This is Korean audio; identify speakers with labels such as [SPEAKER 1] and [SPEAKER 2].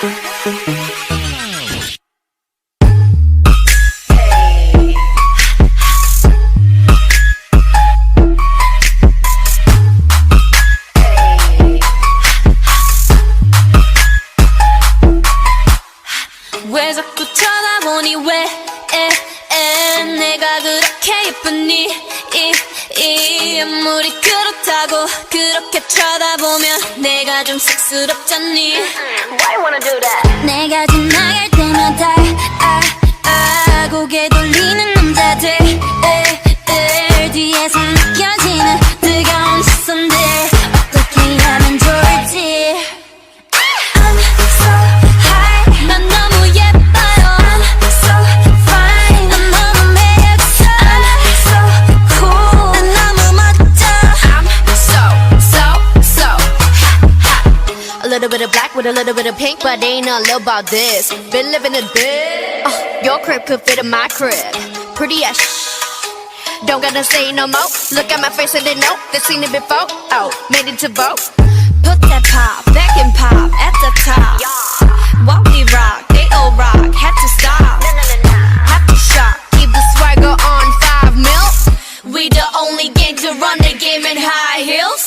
[SPEAKER 1] 왜 자꾸 쳐다보니 왜? 에, 에, 내가 그렇게 예쁘니 이, 이 아무리 그렇다고 그렇게 쳐다보면 내가 좀 쑥스럽잖니
[SPEAKER 2] Why you wanna do that?
[SPEAKER 1] 내가 지나갈 때마다 아, 아, 고개 돌리는 남자들 에, 에, 뒤에서 느껴
[SPEAKER 2] black with a little bit of pink, but they ain't nothing about this. Been living a bit. Uh, your crib could fit in my crib. Pretty as sh- Don't gotta say no more. Look at my face and they know they seen it before. Oh, made it to vote.
[SPEAKER 1] Put that pop, back and pop at the top. While we rock, they all rock, had to stop.
[SPEAKER 2] Have to shop. Keep the swagger on five mil.
[SPEAKER 1] We the only gang to run the game in high heels.